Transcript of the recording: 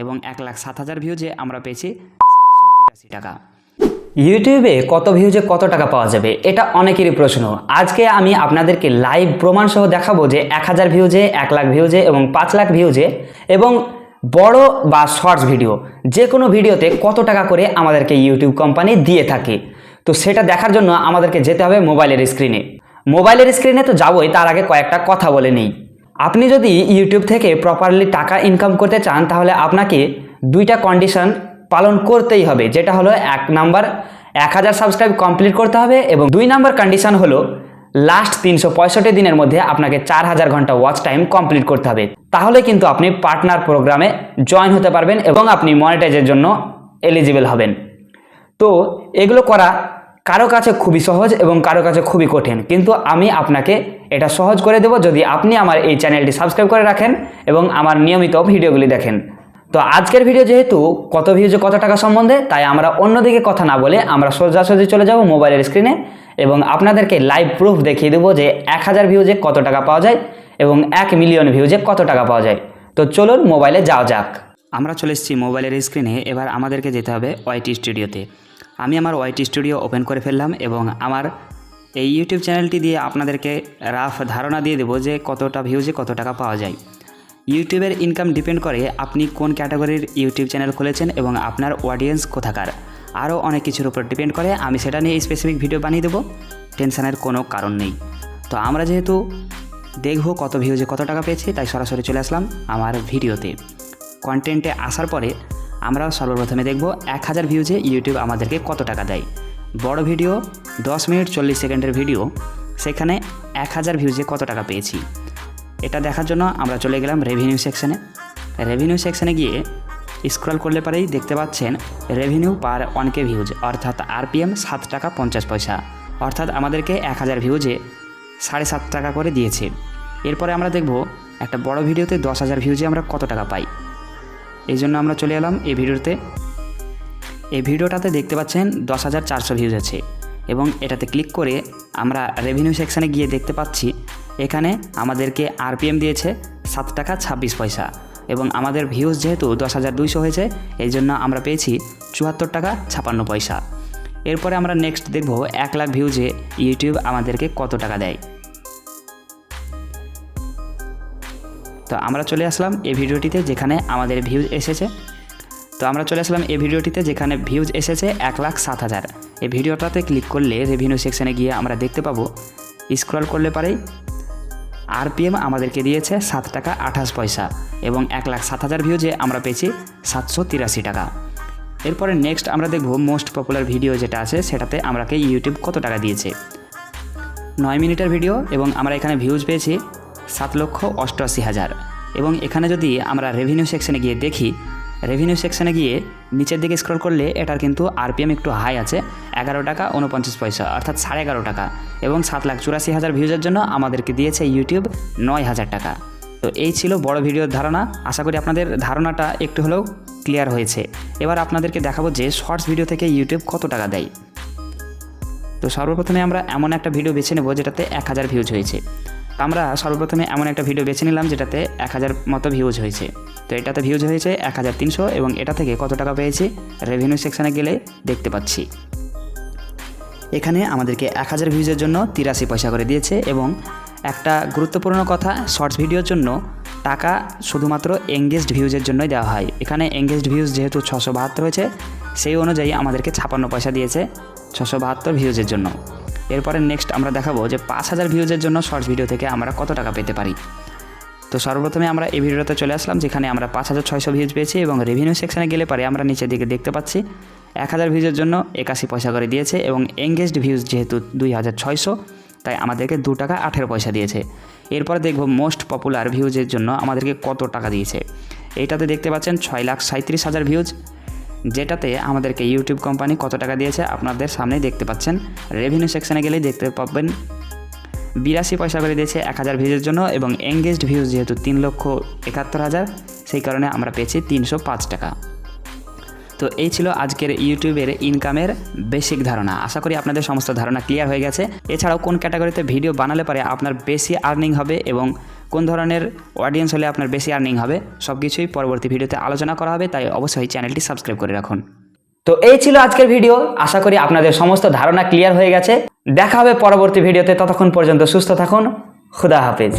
এবং এক লাখ সাত হাজার ভিউজে আমরা পেয়েছি সাতশো তিরাশি টাকা। ইউটিউবে কত ভিউজে কত টাকা পাওয়া যাবে, এটা অনেকেরই প্রশ্ন। আজকে আমি আপনাদেরকে লাইভ প্রমাণ সহ দেখাবো যে এক হাজার ভিউজে এক লাখ ভিউজে এবং পাঁচ লাখ ভিউজে এবং বড় বা শর্টস ভিডিও যে কোনো ভিডিওতে কত টাকা করে আমাদেরকে ইউটিউব কোম্পানি দিয়ে থাকে। তো সেটা দেখার জন্য আমাদেরকে যেতে হবে মোবাইলের স্ক্রিনে মোবাইলের স্ক্রিনে তো যাবোই, তার আগে কয়েকটা কথা বলে নিই। আপনি যদি ইউটিউব থেকে প্রপারলি টাকা ইনকাম করতে চান, তাহলে আপনাকে দুইটা কন্ডিশন পালন করতেই হবে, যেটা হলো এক নাম্বার এক হাজার সাবস্ক্রাইব কমপ্লিট করতে হবে এবং দুই নাম্বার কন্ডিশন হলো লাস্ট তিনশো পঁয়ষট্টি দিনের মধ্যে আপনাকে চার হাজার ঘণ্টা ওয়াচ টাইম কমপ্লিট করতে হবে। তাহলে কিন্তু আপনি পার্টনার প্রোগ্রামে জয়েন হতে পারবেন এবং আপনি মনিটাইজের জন্য এলিজিবল হবেন। তো এগুলো করা কারও কাছে খুবই সহজ এবং কারও কাছে খুবই কঠিন। কিন্তু আমি আপনাকে এটা সহজ করে দেব যদি আপনি আমার এই চ্যানেলটি সাবস্ক্রাইব করে রাখেন এবং আমার নিয়মিত ভিডিওগুলি দেখেন। তো আজকের ভিডিও যেহেতু কত ভিউজে কত টাকা সম্বন্ধে, তাই আমরা অন্যদিকে কথা না বলে আমরা সোজাসুজি চলে যাব মোবাইলের স্ক্রিনে এবং আপনাদেরকে লাইভ প্রুফ দেখিয়ে দেবো যে এক হাজার ভিউজে কত টাকা পাওয়া যায় এবং এক মিলিয়ন ভিউজে কত টাকা পাওয়া যায়। তো চলুন মোবাইলে যাওয়া যাক। আমরা চলে এসেছি মোবাইলের স্ক্রিনে এবার আমাদেরকে যেতে হবে ওয়াইটি স্টুডিওতে আমি আমার ওয়াইটি স্টুডিও ওপেন করে ফেললাম এবং আমার এই ইউটিউব চ্যানেলটি দিয়ে আপনাদেরকে রাফ ধারণা দিয়ে দেবো যে কতটা ভিউজে কত টাকা পাওয়া যায়। ইউটিউবের ইনকাম ডিপেন্ড করে আপনি কোন ক্যাটাগরির ইউটিউব চ্যানেল খুলেছেন এবং আপনার অডিয়েন্স কোথাকার। আরও অনেক কিছুর উপর ডিপেন্ড করে, আমি সেটা নিয়ে স্পেসিফিক ভিডিও বানিয়ে দেবো। টেনশনের কোনো কারণ নেই। তো আমরা যেহেতু দেখব কত ভিউজে কত টাকা পেয়েছি, তাই সরাসরি চলে আসলাম আমার ভিডিওতে কন্টেন্টে আসার পরে আমরা সর্বপ্রথমে দেখব এক হাজার ভিউজে ইউটিউব আমাদেরকে কত টাকা দেয়। বড় ভিডিও দশ মিনিট চল্লিশ সেকেন্ডের ভিডিও সেখানে এক হাজার ভিউজে কত টাকা পেয়েছি। এটা দেখার জন্য আমরা চলে গেলাম রেভিনিউ সেকশানে রেভিনিউ সেকশানে গিয়ে স্ক্রল করলে পরেই দেখতে পাচ্ছেন revenue per one K views অর্থাৎ আরপিএম সাত টাকা পঞ্চাশ পয়সা। অর্থাৎ আমাদেরকে এক হাজার ভিউজে সাড়ে সাত টাকা করে দিয়েছে। এরপরে আমরা দেখব একটা বড় ভিডিওতে দশ হাজার ভিউজে আমরা কত টাকা পাই। এই জন্য আমরা চলে এলাম এই ভিডিওতে। এই ভিডিওটাতে দেখতে পাচ্ছেন দশ হাজার চারশো ভিউজ আছে এবং এটাতে ক্লিক করে আমরা রেভিনিউ সেকশানে গিয়ে দেখতে পাচ্ছি, এখানে আমাদেরকে আরপিএম দিয়েছে সাত টাকা ছাব্বিশ পয়সা এবং আমাদের ভিউজ যেহেতু দশ হাজার দুইশো হয়েছে, এই জন্য আমরা পেয়েছি চুয়াত্তর টাকা ছাপান্ন পয়সা। এরপরে আমরা নেক্সট দেখব এক লাখ ভিউজে ইউটিউব আমাদেরকে কত টাকা দেয়। তো আমরা চলে আসলাম এই ভিডিওটিতে যেখানে আমাদের ভিউজ এসেছে। তো আমরা চলে আসলাম এই ভিডিওটিতে যেখানে ভিউজ এসেছে এক লাখ সাত হাজার। এই ভিডিওটাতে ক্লিক করলে রেভিনিউ সেকশানে গিয়ে আমরা দেখতে পাবো। স্ক্রল করলে পারেই আরপিএম আমাদেরকে দিয়েছে সাত টাকা আঠাশ পয়সা এবং এক লাখ সাত হাজার ভিউজে আমরা পেয়েছি সাতশো তিরাশি টাকা। এরপরে নেক্সট আমরা দেখব মোস্ট পপুলার ভিডিও যেটা আছে, সেটাতে আমরাকে ইউটিউব কত টাকা দিয়েছে। নয় মিনিটের ভিডিও এবং আমরা এখানে ভিউজ পেয়েছি সাত লক্ষ অষ্টআশি হাজার। এবং এখানে যদি আমরা রেভিনিউ সেকশনে গিয়ে দেখি রেভিনিউ সেকশনে গিয়ে নিচের দিকে স্ক্রল করলে এটার কিন্তু আরপিএম একটু হাই আছে, এগারো টাকা উনপঞ্চাশ পয়সা, অর্থাৎ সাড়ে এগারো টাকা। এবং সাত লাখ চুরাশি হাজার ভিউজের জন্য আমাদেরকে দিয়েছে ইউটিউব নয় হাজার টাকা। তো এই ছিল বড় ভিডিওর ধারণা। আশা করি আপনাদের ধারণাটা একটু হলেও ক্লিয়ার হয়েছে। এবার আপনাদেরকে দেখাবো যে শর্টস ভিডিও থেকে ইউটিউব কত টাকা দেয়। তো সর্বপ্রথমে আমরা এমন একটা ভিডিও বেছে নেব যেটাতে এক হাজার ভিউজ হয়েছে। আমরা সর্বপ্রথমে এমন একটা ভিডিও বেছে নিলাম যেটাতে এক হাজার মতো ভিউজ হয়েছে। তো এটাতে ভিউজ হয়েছে এক হাজার তিনশো এবং এটা থেকে কত টাকা পেয়েছি? রেভিনিউ সেকশানে গেলে দেখতে পাচ্ছি। এখানে আমাদেরকে এক হাজার ভিউজের জন্য তিরাশি পয়সা করে দিয়েছে এবং একটা গুরুত্বপূর্ণ কথা শর্টস ভিডিওর জন্য টাকা শুধুমাত্র এঙ্গেজড ভিউজের জন্যই দেওয়া হয়। এখানে এঙ্গেজড ভিউজ যেহেতু ছশো বাহাত্তর হয়েছে, সেই অনুযায়ী আমাদেরকে ছাপান্ন পয়সা দিয়েছে ছশো বাহাত্তর ভিউজের জন্য। এরপরে নেক্সট আমরা দেখাবো যে পাঁচ হাজার ভিউজের জন্য শর্টস ভিডিও থেকে আমরা কত টাকা পেতে পারি। তো সর্বপ্রথমে আমরা এই ভিডিওতে চলে আসলাম, যেখানে আমরা পাঁচ হাজার ছয়শো ভিউজ পেয়েছি এবং রেভিনিউ সেকশানে গেলে পরে আমরা নিচের দিকে দেখতে পাচ্ছি, এক হাজার ভিউজের জন্য একাশি পয়সা করে দিয়েছে এবং এঙ্গেজড ভিউজ যেহেতু দুই হাজার ছয়শো, তাই আমাদেরকে দু টাকা আঠেরো পয়সা দিয়েছে। এরপরে দেখব মোস্ট পপুলার ভিউজের জন্য আমাদেরকে কত টাকা দিয়েছে। এইটাতে দেখতে পাচ্ছেন ছয় লাখ সাঁত্রিশ হাজার ভিউজ যেটাতে আমাদেরকে ইউটিউব কোম্পানি কত টাকা দিয়েছে আপনাদের সামনেই দেখতে পাচ্ছেন। রেভিনিউ সেকশনে গেলেই দেখতে পাবেন। বিরাশি পয়সা করে দিয়েছে এক হাজার ভিউজের জন্য এবং এঙ্গেজড ভিউজ যেহেতু তিন লক্ষ একাত্তর হাজার, সেই কারণে আমরা পেয়েছি তিনশো পাঁচ টাকা। তো এই ছিল আজকের ইউটিউবের ইনকামের বেসিক ধারণা। আশা করি আপনাদের সমস্ত ধারণা ক্লিয়ার হয়ে গেছে। এছাড়াও কোন ক্যাটাগরিতে ভিডিও বানালে পারে আপনার বেশি আর্নিং হবে এবং কোন ধরনের অডিয়েন্স হলে আপনার বেশি আর্নিং হবে সব কিছুই পরবর্তী ভিডিওতে আলোচনা করা হবে, তাই অবশ্যই চ্যানেলটি সাবস্ক্রাইব করে রাখুন। তো এই ছিল আজকের ভিডিও, আশা করি আপনাদের সমস্ত ধারণা ক্লিয়ার হয়ে গেছে। দেখা হবে পরবর্তী ভিডিওতে, ততক্ষণ পর্যন্ত সুস্থ থাকুন, খুদা হাফেজ।